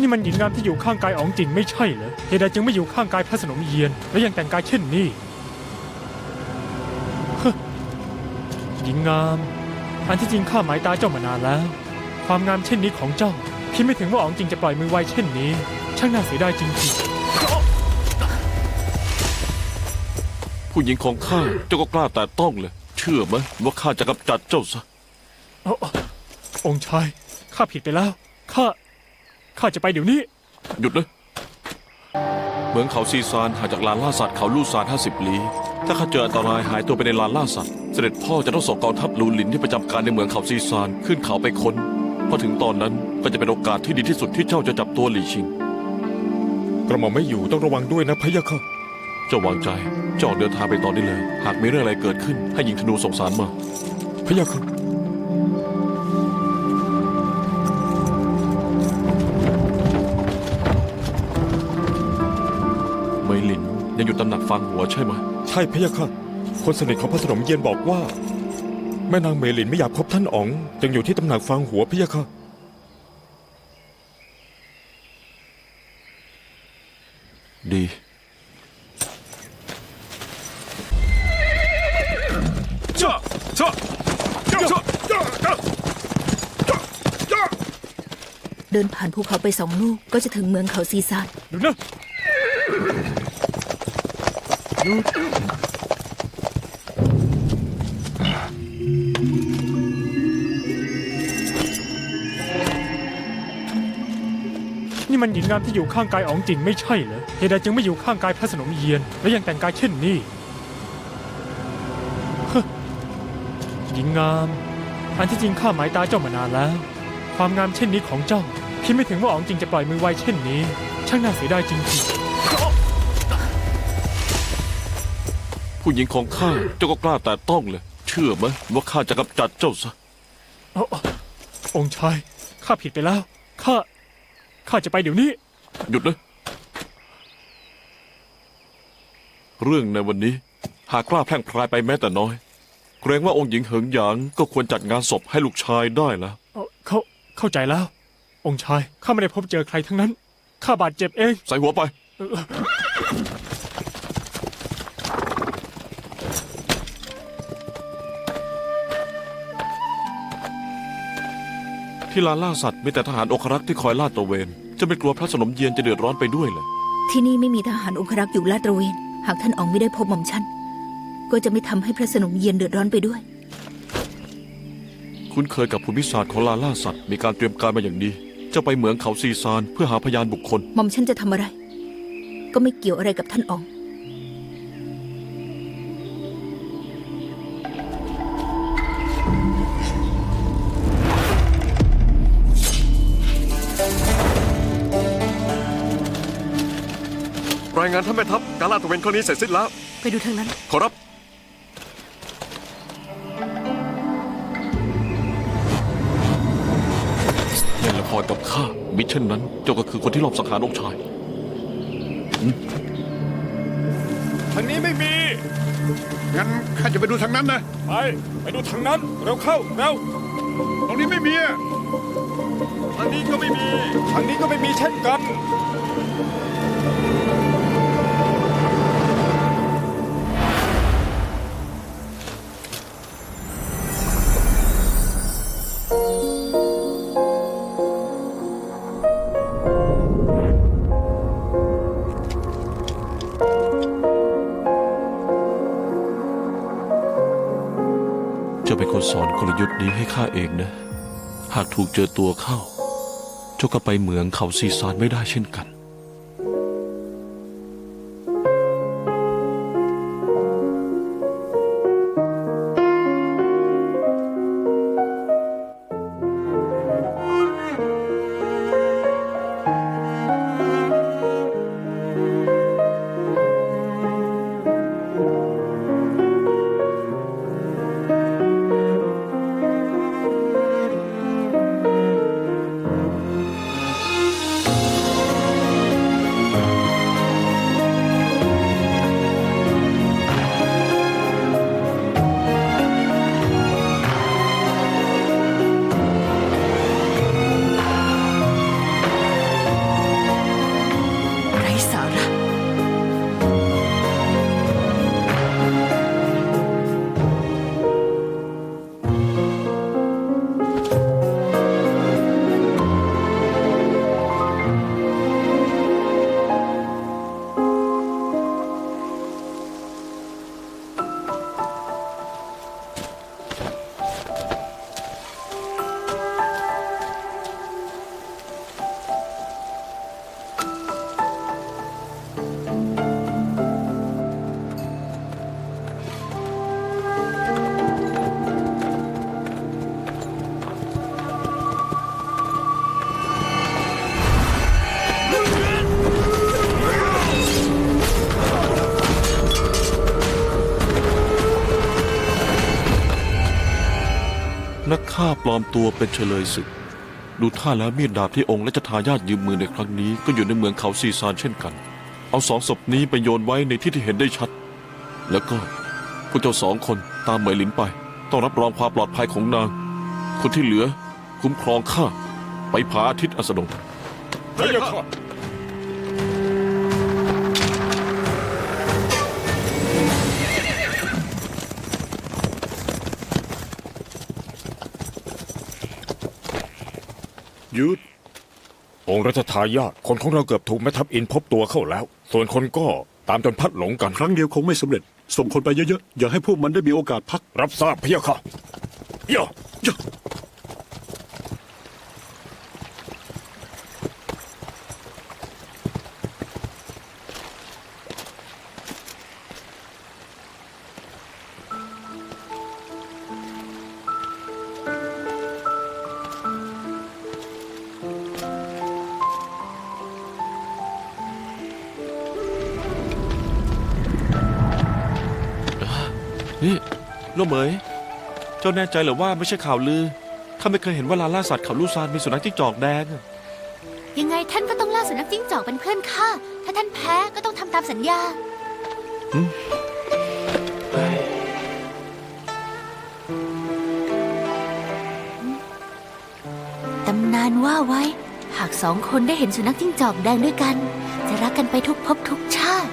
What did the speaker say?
นี่มันหญิงงามที่อยู่ข้างกายอ๋องจริงไม่ใช่เหรอเหตุใดจึงไม่อยู่ข้างกายพระสนมเยียน และยังแต่งกายเช่นนี้ฮะหญิงงาม อันที่จริงข้าหมายตาเจ้ามานานแล้ว ความงามเช่นนี้ของเจ้าคิดไม่ถึงว่าอ๋องจริงจะปล่อยมือไวเช่นนี้ ช่างน่าเสียดายจริงผู้หญิงของข้าเจ้าก็กล้าแต่ต้องเลย เชื่อไหมว่าข้าจะกำจัดเจ้าซะๆเอาๆองค์ชาย ข้าผิดไปแล้ว ข้า ข้าจะไปเดี๋ยวนี้ หยุดนะเหมืองเขาซีซานห่างจากลานล่าสัตว์เขาลู่ซาน50ลี้ ถ้าข้าเจออันตรายหายตัวไปในลานล่าสัตว์ เสด็จพ่อจะต้องส่งกองทัพลูหลินที่ประจำการในเหมืองเขาซีซานขึ้นเขาไปค้นพอถึงตอนนั้นก็จะเป็นโอกาสที่ดีที่สุดที่เจ้าจะจับตัวหลี่ชิง กระหม่อมไม่อยู่ต้องระวังด้วยนะพะยะค่ะ เจ้าวางใจเจ้าออกเดินทางไปตอนนี้เลย หากมีเรื่องอะไรเกิดขึ้นให้ยิงธนูส่งสารมา พะยะค่ะ ยังอยู่ตำหนักฟังหัวใช่ไหมใช่พะยะค่ะ คนสนิทของพระสนมเยียนบอกว่า แม่นางเมลินไม่อยากพบท่านอ๋องจึงอยู่ที่ตำหนักฟางหัวพะยะค่ะ ดี เดินผ่านภูเขาไปสองลูกก็จะถึงเมืองเขาซีซาน ดูนะดู นี่มันหญิงงามที่อยู่ข้างกายอ๋องจริงไม่ใช่เหรอเหตุใดจึงไม่อยู่ข้างกายพระสนมเยียน และยังแต่งกายเช่นนี้ฮะหญิงงาม อันที่จริงข้าหมายตาเจ้ามานานแล้ว ความงามเช่นนี้ของเจ้าคิดไม่ถึงว่าอ๋องจริงจะปล่อยมือไวเช่นนี้ ช่างน่าเสียดายจริง ผู้หญิงของข้าเจ้าก็กล้าแต่ต้องเลย เชื่อไหมว่าข้าจะกำจัดเจ้าซะๆเอาๆองค์ชายข้าผิดไปแล้วข้าข้าจะไปเดี๋ยวนี้ หยุดนะ เรื่องในวันนี้ หากกล้าแพร่งพรายไปแม้แต่น้อย เกรงว่าองค์หญิงเหิงหยางก็ควรจัดงานศพให้ลูกชายได้แล้วเอ่อเข้าเข้าใจแล้ว องค์ชายข้าไม่ได้พบเจอใครทั้งนั้น ข้าบาดเจ็บเอง ใส่หัวไป ที่ลานล่าสัตว์มีแต่ทหารองครักษ์ที่คอยลาดตระเวน จะไม่กลัวพระสนมเยียนจะเดือดร้อนไปด้วยเลยที่นี่ไม่มีทหารองครักษ์อยู่ลาดตระเวน หากท่านอ๋องไม่ได้พบหม่อมฉัน ก็จะไม่ทำให้พระสนมเย็นเดือดร้อนไปด้วย คุ้นเคยกับภูมิศาสตร์ของลานล่าสัตว์มีการเตรียมการมาอย่างดีจะไปเหมืองเขาซีซานเพื่อหาพยานบุคคล หม่อมฉันจะทำอะไร ก็ไม่เกี่ยวอะไรกับท่านอ๋อง รายงานท่านแม่ทัพการลาดตระเวนครั้งนี้เสร็จสิ้นแล้ว ไปดูทางนั้น ขอรับ เล่นละครกับข้ามิเช่นนั้น เจ้าก็คือคนที่ลอบสังหารองค์ชาย ทางนี้ไม่มี งั้นข้าจะไปดูทางนั้นนะ ไป ไปดูทางนั้น เร็วเข้า เร็วตรงนี้ไม่มีอะทางนี้ก็ไม่มี ทางนี้ก็ไม่มีเช่นกัน สอนกลยุทธ์นี้ให้ข้าเองนะ หากถูกเจอตัวเข้า เจ้าก็ไปเหมืองเขาซีซานไม่ได้เช่นกัน ข้าปลอมตัวเป็นเฉลยศึก ดูท่าแล้วมีดดาบที่องค์และจะทายาทยืมมือในครั้งนี้ก็อยู่ในเมืองเขาซีซานเช่นกัน เอาสองศพนี้ไปโยนไว้ในที่ที่เห็นได้ชัด แล้วก็พวกเจ้าสองคนตามเหมยหลินไป ต้องรับรองความปลอดภัยของนาง คนที่เหลือคุ้มครองข้าไปผาอาทิตย์อัสดง พระยาค่ะ ยุดองค์รัชทายาทคนของเราเกือบถูกแม่ทัพอินพบตัวเข้าแล้ว ส่วนคนก็ตามจนพลัดหลงกัน ครั้งเดียวคงไม่สำเร็จ ส่งคนไปเยอะๆ อย่าให้พวกมันได้มีโอกาสพัก รับทราบพระยาค่ะย่าย่า นี่ลูกเหมย เจ้าแน่ใจเหรือว่าไม่ใช่ข่าวลือข้าไม่เคยเห็นว่าลานล่าสัตว์เขาลูซานมีสุนัขจิ้งจอกแดง ยังไงท่านก็ต้องล่าสุนัขจิ้งจอกเป็นเพื่อนข้า ถ้าท่านแพ้ก็ต้องทำตามสัญญา ตำนานว่าไว้ หากสองคนได้เห็นสุนัขจิ้งจอกแดงด้วยกัน จะรักกันไปทุกภพทุกชาติ